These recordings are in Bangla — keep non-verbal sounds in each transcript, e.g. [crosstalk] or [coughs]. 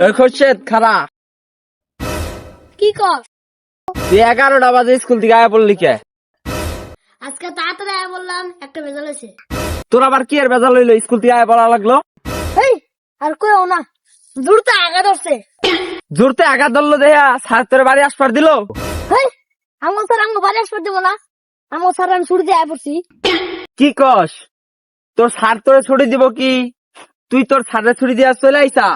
খোরশেদ খারা। কি কর? তুই এগারোটা বাজে স্কুল থেকে আয়া পড়লি কে? আজকে তাড়াতাড়ি আয় বললাম একটা ভেজাল তোর আবার কি বেজা লইলো স্কুল থেকে আয়া পড়া লাগল? এই আর কইও না দূরতে আগা ধরছে। জোরতে আঘাত ধরলো দেয়া স্যার তোর বাড়ি আসবার দিল? হেই আমার স্যার আমাকে বাড়ি আসতে দেবো না। আমার স্যার আমি ছুটি দিয়ে আয় পড়ছি। কি কস? তোর স্যার তোরে ছুটি দিব কি? তুই তোর স্যারে ছুটি দিয়া চলে আইসা?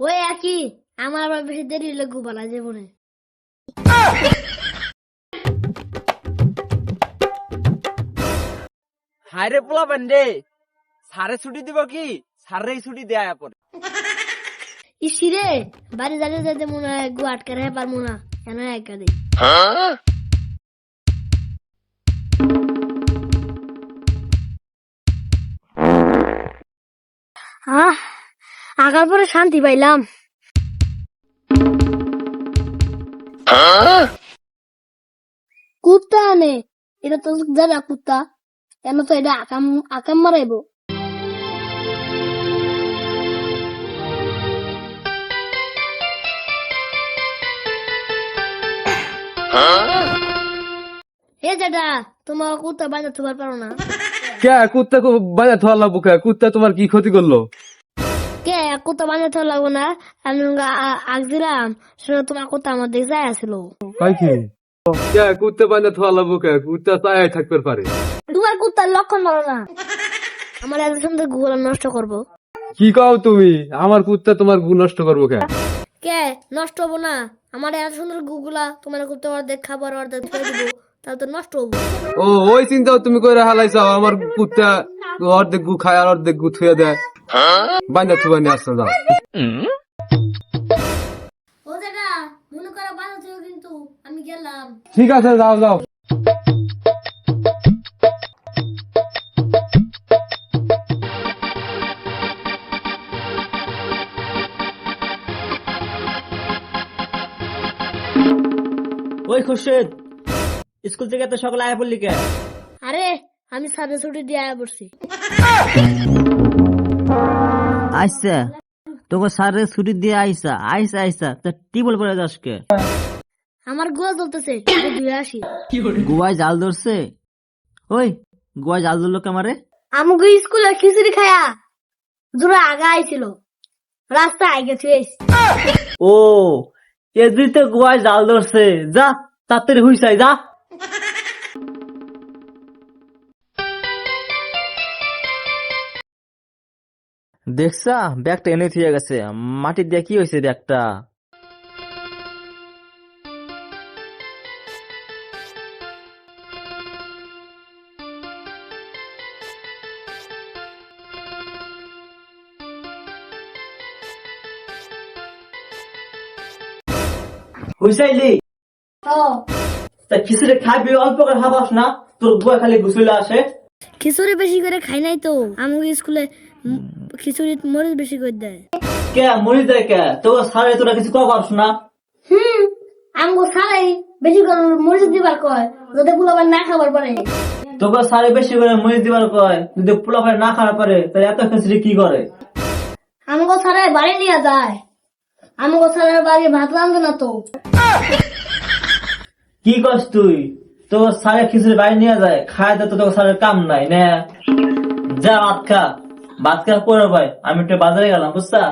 ওই একই আমার আবার বেশি দেরি হলে গুবালা জীবনে। হায় রে পোলাবেন রে স্যারে ছুটি দিব কি? স্যারেই ছুটি দেয়া পরে ইসি রে বাড়ি দাঁড়িয়ে যাইতে মনে হয় গু আটকে রেখে পারব না কেন একা দিই আহ আগার পরে শান্তি পাইলাম। কুত্তা আনে এটা তো জানা কুত্তা। কেন তো এটা আকাম আকাম মারাইবো? হে দাদা তোমার কুত্তা পারো না। কে কুত্তা বাজার থোয়া লাগবো কে? কুত্তা তোমার কি ক্ষতি করল? কুত্তা বাজার লাগবো না। আমি আগ দিলাম শুনে তোমার কুত্তা আমার দিকে আসলো। কি? কে কুত্তা বাজার থোয়া লাগবো কে? কুত্তা চায় থাকতে পারে। তোমার কুত্তার লক্ষণ ভালো না। আমার এত সুন্দর গুগল নষ্ট করব। কি কও তুমি? আমার কুত্তা তোমার গু নষ্ট করব কে? কে? নষ্ট হব না। আমার এত সুন্দর গুগলা তোমার কুত্তা অর্ধেক খাবার অর্ধেক ফেলে দিব। তাহলে তো নষ্ট হব। ও ওই চিন্তাও তুমি করে হালাইছাও। আমার কুত্তা অর্ধেক গু খায় আর অর্ধেক গু থুয়ে দেয়। বান্ধা থুবা নিয়ে আসতে যাও ও দাদা মনে করো থেকে কিন্তু আমি গেলাম ঠিক আছে যাও যাও ওই খোরশেদ স্কুল থেকে তো সকালে আয়া পড়লি কে? আরে আমি সাদে ছুটি দিয়ে আয়া পড়ছি। [laughs] আইসা। তোকে স্যারের ছুটি দিয়ে আইসা আইসা আইসা। তা টিবল পরে যাস কে? আমার গোয়া চলতেছে ধুয়ে [coughs] আসি। গোয়ায় জাল ধরছে? ওই গোয়ায় জাল ধরলো কেমারে আমাকে স্কুলে খিচুড়ি খায়া দূরে আগা আইছিল। রাস্তা আগে থুয়ে আইছি। ও এদিকে তো গোয়ায় জাল ধরছে। যা তাড়াতাড়ি হুইসাই যা। দেখছা ব্যাগটা এনে থিয়ে গেছে। মাটির দিয়ে কি হয়েছে ব্যাগটা? হুইসাইলি ও। তা খিচুড়ি খাবি অল্প করে খাবাস না তোর গোয়া খালি গুছলে আসে। খিচুড়ি বেশি করে খাই নাই তো আমাকে স্কুলে খিচুড়ি মরিচ বেশি করে দেয়। কে মরি দেয় কে? তোর সারে তোরা কিছু না? হুম আমাকে সারাই বেশি করে মরিচ দিবার কয় যাতে না খাবার পারে। তোকে সারে বেশি করে মরিচ দিবার কয় যদি না খাওয়া পারে তাই এত খিচুড়ি কি করে? আমাকে সারাই বাড়ি নিয়ে যায়। আমাকে সারাই বাড়ি ভাত রান্ধে না তো। কি করস তুই? তোর সারে খিচুড়ি বাড়ি নিয়ে যায় খায় তো তোর সারের কাম নাই না। যা ভাত খা। ভাত খা পরে ভাই আমি একটু বাজারে গেলাম বুঝছা